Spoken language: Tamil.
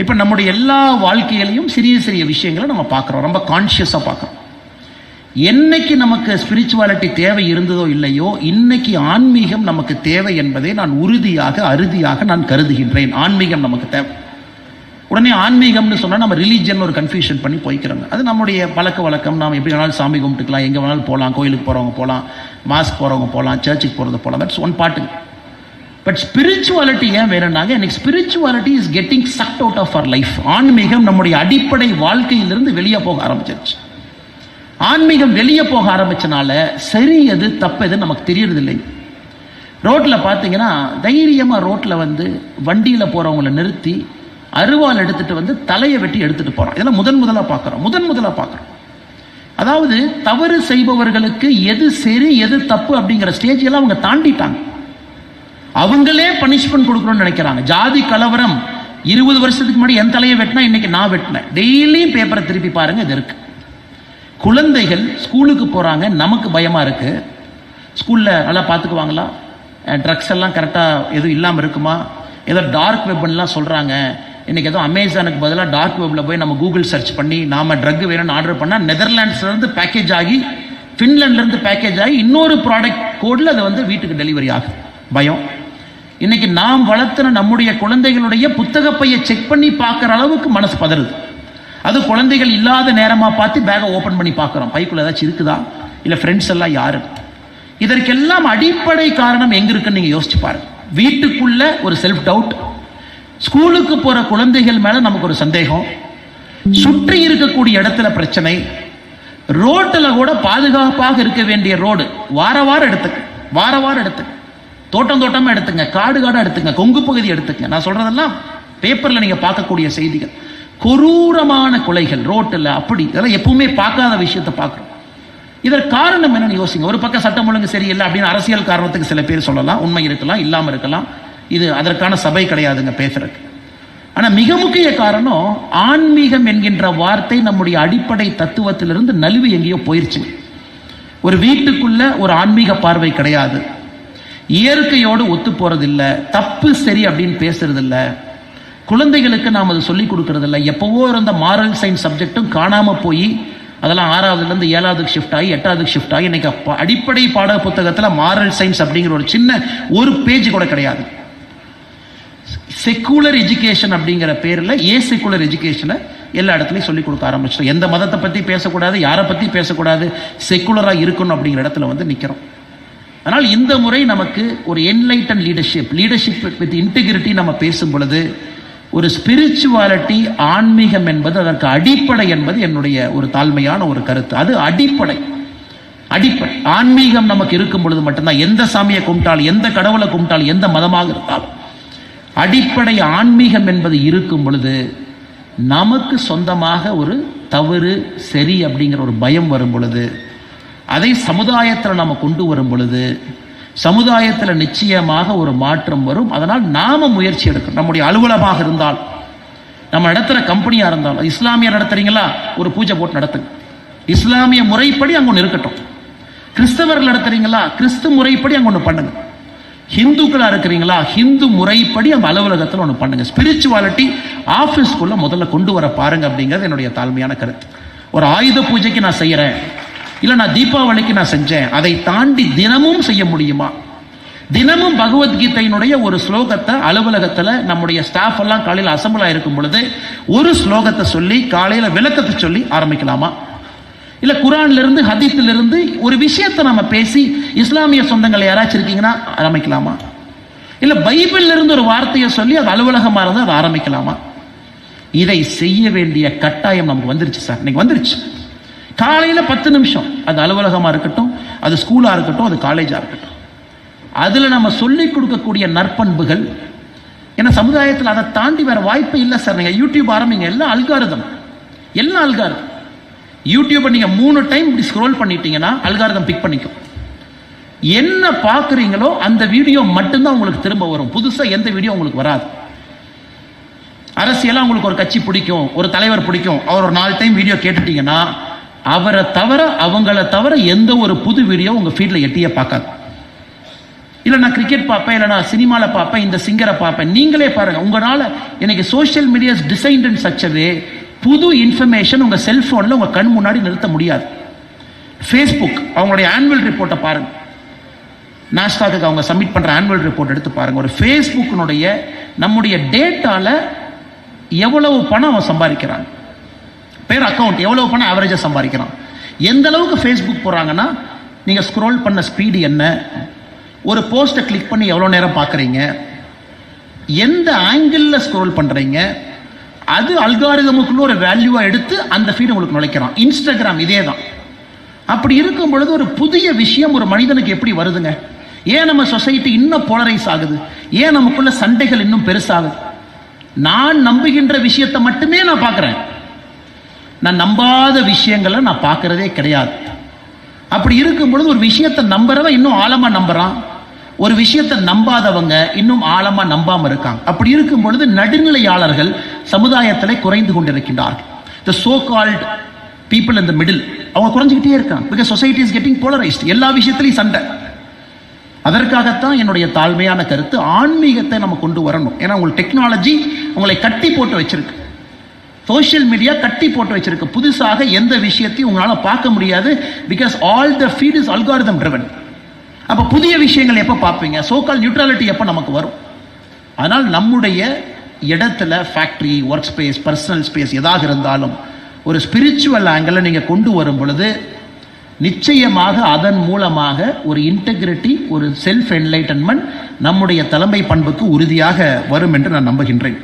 இப்போ நம்முடைய எல்லா வாழ்க்கையிலையும் சிறிய சிறிய விஷயங்களை நம்ம பார்க்குறோம். ரொம்ப கான்ஷியஸாக பார்க்குறோம். என்னைக்கு நமக்கு ஸ்பிரிச்சுவாலிட்டி தேவை இருந்ததோ இல்லையோ இன்னைக்கு ஆன்மீகம் நமக்கு தேவை என்பதை நான் உறுதியாக அறுதியாக நான் கருதுகின்றேன். ஆன்மீகம் நமக்கு தேவை. உடனே ஆன்மீகம்னு சொன்னால் நம்ம ரிலீஜன் ஒரு கன்ஃபியூஷன் பண்ணி போய்க்கிறோங்க. அது நம்முடைய பழக்க வழக்கம். நாம் எப்படி வேணாலும் சாமி கும்பிட்டுக்கலாம். எங்கே வேணாலும் போகலாம் கோயிலுக்கு போகிறவங்க போகலாம் மாஸ்க் போகிறவங்க போகலாம் சர்ச்சுக்கு போகிறது போகலாம் தட்ஸ் ஒன் பாட்டுங்க பட் ஸ்பிரிச்சுவாலிட்டி ஏன் வேறனாங்க எனக்கு spirituality is getting sucked out of our life ஆன்மீகம் நம்முடைய அடிப்படை வாழ்க்கையிலிருந்து வெளியே போக ஆரம்பிச்சிருச்சு. ஆன்மீகம் வெளியே போக ஆரம்பிச்சனால சரி எது தப்பு எது நமக்கு தெரியறது இல்லை ரோட்டில் பார்த்தீங்கன்னா தைரியமாக ரோட்டில் வந்து வண்டியில் போகிறவங்கள நிறுத்தி அருவாள் எடுத்துகிட்டு வந்து தலையை வெட்டி எடுத்துகிட்டு போகிறோம் இதெல்லாம் முதன் முதலாக பார்க்குறோம் முதன் முதலாக பார்க்குறோம் அதாவது தவறு செய்பவர்களுக்கு எது சரி எது தப்பு அப்படிங்கிற ஸ்டேஜ் எல்லாம் அவங்க தாண்டிட்டாங்க. அவங்களே பனிஷ்மெண்ட் கொடுக்கணும்னு நினைக்கிறாங்க. ஜாதி கலவரம் இருபது வருஷத்துக்கு முன்னாடி என் தலையை வெட்டினா இன்னைக்கு நான் வெட்டினேன். டெய்லியும் பேப்பரை திருப்பி பாருங்க இது இருக்கு. குழந்தைகள் ஸ்கூலுக்கு போறாங்க நமக்கு பயமா இருக்கு. ஸ்கூல்ல நல்லா பார்த்துக்குவாங்களா? ட்ரக்ஸ் எல்லாம் கரெக்டாக எதுவும் இல்லாமல் இருக்குமா? ஏதோ டார்க் வெப்பன்லாம் சொல்கிறாங்க இன்றைக்கி ஏதோ அமேசானுக்கு பதிலாக டார்க் வெப்பில் போய் நம்ம கூகுள் சர்ச் பண்ணி நாம் ட்ரக் வேணும்னு ஆர்டர் பண்ணால் நெதர்லாண்ட்ஸ்லேருந்து பேக்கேஜ் ஆகி ஃபின்லேண்ட்லேருந்து பேக்கேஜ் ஆகி இன்னொரு ப்ராடக்ட் கோடில் அது வந்து வீட்டுக்கு டெலிவரி ஆகும் பயம். இன்னைக்கு நாம் வளர்த்துன நம்முடைய குழந்தைகளுடைய புத்தகப்பையை செக் பண்ணி பார்க்குற அளவுக்கு மனசு பதறுது. அது குழந்தைகள் இல்லாத நேரமா பார்த்து பேகை ஓப்பன் பண்ணி பார்க்குறோம். பைக்குள்ள ஏதாச்சும் இருக்குதா? இல்லை ஃப்ரெண்ட்ஸ் எல்லாம் யாரு? இதற்கெல்லாம் அடிப்படை காரணம் எங்க இருக்குன்னு நீங்க யோசிச்சு பாருங்க. வீட்டுக்குள்ள ஒரு செல்ஃப் டவுட் ஸ்கூலுக்கு போற குழந்தைகள் மேல நமக்கு ஒரு சந்தேகம். சுற்றி இருக்கக்கூடிய இடத்துல பிரச்சனை. ரோட்டில் கூட பாதுகாப்பாக இருக்க வேண்டிய ரோடு வார வாரம் எடுத்துக்க. வார வாரம் எடுத்துக்க. தோட்டம் தோட்டமா எடுத்துங்க காடு காடாக எடுத்துங்க கொங்கு பகுதி எடுத்துங்க. நான் சொல்றதெல்லாம் பேப்பர்ல நீங்க பார்க்கக்கூடிய செய்திகள். கொரூரமான கொலைகள் ரோட்டில் அப்படி. இதெல்லாம் எப்பவுமே பார்க்காத விஷயத்தை பார்க்குறோம் இதற்கு காரணம் என்னன்னு யோசிங்க. ஒரு பக்கம் சட்டம் ஒழுங்கு சரியில்லை அப்படின்னு அரசியல் காரணத்துக்கு சில பேர் சொல்லலாம். உண்மை இருக்கலாம் இல்லாமல் இருக்கலாம். இது அதற்கான சபை கிடையாதுங்க பேசுறதுக்கு. ஆனா மிக முக்கிய காரணம் ஆன்மீகம் என்கின்ற வார்த்தை நம்முடைய அடிப்படை தத்துவத்திலிருந்து நழுவி எங்கேயோ போயிருச்சு. ஒரு வீட்டுக்குள்ள ஒரு ஆன்மீக பார்வை கிடையாது. இயற்கையோடு ஒத்து போறதில்ல தப்பு சரி அப்படின்னு பேசுறதில்ல. குழந்தைகளுக்கு நாம் அதை சொல்லிக் கொடுக்கறதில்ல. எப்போவோ எப்பவோ இருந்த மாரல் சயின்ஸ் சப்ஜெக்டும் காணாம போய் அதெல்லாம் ஆறாவதுலேருந்து ஏழாவதுக்கு ஷிஃப்ட் ஆகி எட்டாவதுக்கு ஷிஃப்ட் ஆகி இன்னைக்கு அடிப்படை பாட புத்தகத்தில் மாரல் சயின்ஸ் அப்படிங்கிற ஒரு சின்ன ஒரு பேஜ் கூட கிடையாது. செக்குலர் எஜுகேஷன் அப்படிங்கிற பேரில் ஏ செக்குலர் எஜுகேஷனை எல்லா இடத்துலையும் சொல்லிக் கொடுக்க ஆரம்பிச்சிட்டோம். எந்த மதத்தை பற்றி பேசக்கூடாது யாரை பற்றி பேசக்கூடாது செக்குலராக இருக்கணும் அப்படிங்கிற இடத்துல வந்து நிற்கிறோம் அதனால் இந்த முறை நமக்கு ஒரு enlightened leadership leadership with integrity நம்ம பேசும் பொழுது ஒரு ஸ்பிரிச்சுவாலிட்டி ஆன்மீகம் என்பது அதற்கு அடிப்படை என்பது என்னுடைய ஒரு தாழ்மையான ஒரு கருத்து. அது அடிப்படை. அடிப்படை. ஆன்மீகம் நமக்கு இருக்கும் பொழுது மட்டும்தான் எந்த சாமியை கும்பிட்டாலும் எந்த கடவுளை கும்பிட்டாலும் எந்த மதமாக இருந்தாலும். அடிப்படை ஆன்மீகம் என்பது இருக்கும் பொழுது நமக்கு சொந்தமாக ஒரு தவறு சரி அப்படிங்கிற ஒரு பயம் வரும் பொழுது அதை சமுதாயத்தில் நம்ம கொண்டு வரும் பொழுது சமுதாயத்தில் நிச்சயமாக ஒரு மாற்றம் வரும். அதனால் நாம முயற்சி எடுக்கணும். நம்முடைய அலுவலகமாக இருந்தால் நம்ம நடத்துகிற கம்பெனியாக இருந்தாலும் இஸ்லாமியர் நடத்துறீங்களா? ஒரு பூஜை போட்டு நடத்துங்க. இஸ்லாமிய முறைப்படி அங்கே ஒன்று இருக்கட்டும். கிறிஸ்தவர்கள் நடத்துறீங்களா? கிறிஸ்து முறைப்படி அங்கே ஒன்று பண்ணுங்க. ஹிந்துக்களாக இருக்கிறீங்களா? ஹிந்து முறைப்படி அந்த அலுவலகத்தில் ஒன்று பண்ணுங்க. ஸ்பிரிச்சுவாலிட்டி ஆஃபீஸ்க்குள்ளே முதல்ல கொண்டு வர பாருங்க அப்படிங்கிறது என்னுடைய தாழ்மையான கருத்து. ஒரு ஆயுத பூஜைக்கு நான் செய்கிறேன் இல்லை நான் தீபாவளிக்கு நான் செஞ்சேன். அதை தாண்டி தினமும் செய்ய முடியுமா? தினமும் பகவத்கீதையினுடைய ஒரு ஸ்லோகத்தை அலுவலகத்தில் நம்முடைய ஸ்டாஃப் எல்லாம் காலையில் அசம்பிளாக இருக்கும் பொழுது ஒரு ஸ்லோகத்தை சொல்லி காலையில் விளக்கத்தை சொல்லி ஆரம்பிக்கலாமா? இல்லை குரான்லேருந்து ஹதீத்திலிருந்து ஒரு விஷயத்தை நம்ம பேசி இஸ்லாமிய சொந்தங்கள் யாராச்சும் இருக்கீங்கன்னா ஆரம்பிக்கலாமா? இல்லை பைபிள்லேருந்து ஒரு வார்த்தையை சொல்லி அது அலுவலகமாக இருந்தால் அதை ஆரம்பிக்கலாமா? இதை செய்ய வேண்டிய கட்டாயம் நமக்கு வந்துருச்சு சார். இன்னைக்கு வந்துருச்சு. காலையில் பத்து நிமிஷம். அது அலுவலகமாக இருக்கட்டும் அது ஸ்கூலாக இருக்கட்டும் அது காலேஜாக இருக்கட்டும். அதில் நம்ம சொல்லிக் கொடுக்கக்கூடிய நற்பண்புகள் ஏன்னா சமுதாயத்தில் அதை தாண்டி வேற வாய்ப்பு இல்லை சார். நீங்கள் யூடியூப் ஆரம்பிங்க எல்லாம் அல்காரதம் எல்லாம் அல்காரதம் யூடியூப்பை நீங்கள் மூணு டைம் இப்படி ஸ்க்ரோல் பண்ணிட்டீங்கன்னா அல்காரதம் பிக் பண்ணிக்கும். என்ன பார்க்குறீங்களோ அந்த வீடியோ மட்டும்தான் உங்களுக்கு திரும்ப வரும். புதுசாக எந்த வீடியோ உங்களுக்கு வராது. அரசியலாக உங்களுக்கு ஒரு கட்சி பிடிக்கும் ஒரு தலைவர் பிடிக்கும் அவர் ஒரு நாலு டைம் வீடியோ கேட்டுட்டீங்கன்னா அவரை தவிர அவங்கள தவிர எந்த ஒரு புது வீடியோ உங்கள் ஃபீல்ட்ல எட்டியே பார்க்காது. இல்லை நான் கிரிக்கெட் பார்ப்பேன் இல்லை நான் சினிமாவில் பார்ப்பேன் இந்த சிங்கரை பார்ப்பேன். நீங்களே பாருங்கள் உங்களால் எனக்கு social medias designed in such a way புது இன்ஃபர்மேஷன் உங்கள் செல்ஃபோனில் உங்கள் கண் முன்னாடி நிறுத்த முடியாது. ஃபேஸ்புக் அவங்களுடைய ஆனுவல் ரிப்போர்ட்டை பாருங்கள் நாஸ்டாக்கு அவங்க சப்மிட் பண்ணுற ஆனுவல் ரிப்போர்ட் எடுத்து பாருங்கள் ஒரு ஃபேஸ்புக்கினுடைய நம்முடைய டேட்டாவில் எவ்வளவு பணம் அவன் சம்பாதிக்கிறான்? பேர் அக்கௌண்ட் எவ்வளவு பணம் ஆவரேஜாக சம்பாதிக்கிறான். எந்த அளவுக்கு ஃபேஸ்புக் போகிறாங்கன்னா நீங்கள் ஸ்க்ரோல் பண்ண ஸ்பீடு என்ன? ஒரு போஸ்ட்டை கிளிக் பண்ணி எவ்வளோ நேரம் பார்க்குறீங்க? எந்த ஆங்கிளில் ஸ்க்ரோல் பண்ணுறீங்க அது அல்காரிதமுக்குள்ள ஒரு வேல்யூவாக எடுத்து அந்த ஃபீடு உங்களுக்கு நுழைக்கிறான். இன்ஸ்டாகிராம் இதே தான் அப்படி இருக்கும் பொழுது ஒரு புதிய விஷயம் ஒரு மனிதனுக்கு எப்படி வருதுங்க? ஏன் நம்ம சொசைட்டி இன்னும் போலரைஸ் ஆகுது? ஏன் நமக்குள்ள சண்டைகள் இன்னும் பெருசாகுது? நான் நம்புகின்ற விஷயத்தை மட்டுமே நான் பார்க்குறேன். நான் நம்பாத விஷயங்களை நான் பார்க்கறதே கிடையாது. அப்படி இருக்கும் பொழுது ஒரு விஷயத்தை நம்புறவன் இன்னும் ஆழமா நம்புறான். ஒரு விஷயத்தை நம்பாதவங்க இன்னும் ஆழமா நம்பாம இருக்காங்க. அப்படி இருக்கும் பொழுது நடுநிலையாளர்கள் சமுதாயத்தில் குறைந்து கொண்டிருக்கின்றார்கள். த சோ கால்ட் பீப்புள் இந்த மிடில் அவங்க குறைஞ்சிக்கிட்டே இருக்காங்க. Because society is getting polarised எல்லா விஷயத்திலையும் சண்டை. அதற்காகத்தான் என்னுடைய தாழ்மையான கருத்து ஆன்மீகத்தை நம்ம கொண்டு வரணும். ஏன்னா உங்களுக்கு டெக்னாலஜி உங்களை கட்டி போட்டு வச்சிருக்கு. சோஷியல் மீடியா கட்டி போட்டு வச்சிருக்கு. புதுசாக எந்த விஷயத்தையும் உங்களால் பார்க்க முடியாது. Because all the feed is algorithm driven அப்போ புதிய விஷயங்கள் எப்போ பார்ப்பீங்க? சோக்கால் நியூட்ரலிட்டி எப்போ நமக்கு வரும்? அதனால் நம்முடைய இடத்துல factory work space personal space எதாக இருந்தாலும் ஒரு ஸ்பிரிச்சுவல் ஆங்கிளில் நீங்கள் கொண்டு வரும் பொழுது நிச்சயமாக அதன் மூலமாக ஒரு இன்டெகிரிட்டி ஒரு செல்ஃப் என்லைட்டன்மெண்ட் நம்முடைய தலைமை பண்புக்கு உறுதியாக வரும் என்று நான் நம்புகின்றேன்.